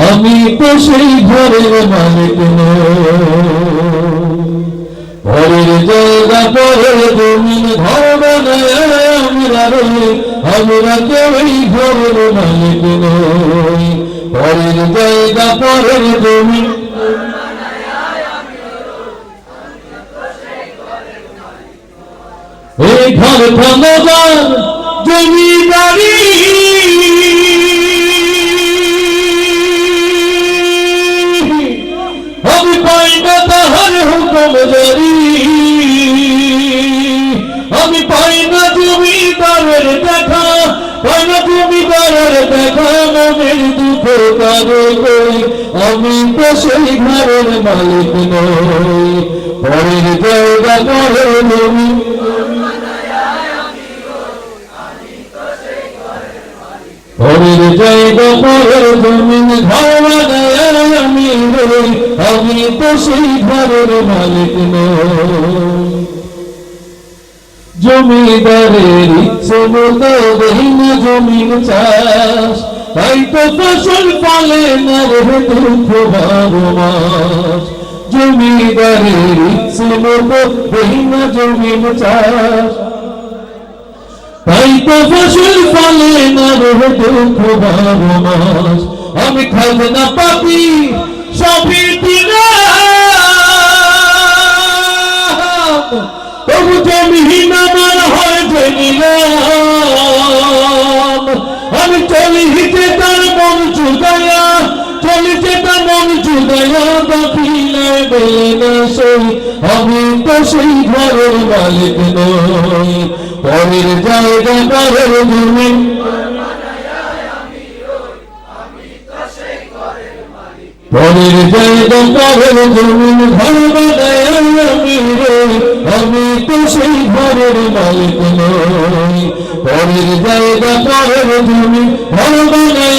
আমি তো সেই ঘরের মালিক। পরের জায়গা পরের জমিন ঘর বানায় আমরা আমরা কেউই ঘরের মালিক নই। জায়গা পরের জমিন এই ঘর ক্ষমতার কারও আমি তো সেই ঘরের মালিক নই। পরের জায়গা পরের জমি পরের জায়গা পরের জমিন ঘর আমি আমি তো সেই ঘরের মালিক নই। জমিদারের ইচ্ছে জমিন চাষ। তাই তো ফসল ফলে না রে দুঃখ জমিদারের ইচ্ছে জমিন চাষ। তাই তো ফসল ফলে না রে দুঃখ আমি খাইব না পাতি সবই দিলাম। মন চুদায়া চলিতে তার মন চুদায়া দখিলে বেলে না সই। আমি তো সেই ঘরের মালিক নই। পরের জায়গা পরের জমি পরের জায়গা পরের জমিন ঘর বানায় আমি আমি তো সেই ঘরের মালিক নই। পরের জায়গা পরের জমিন ঘর বানায়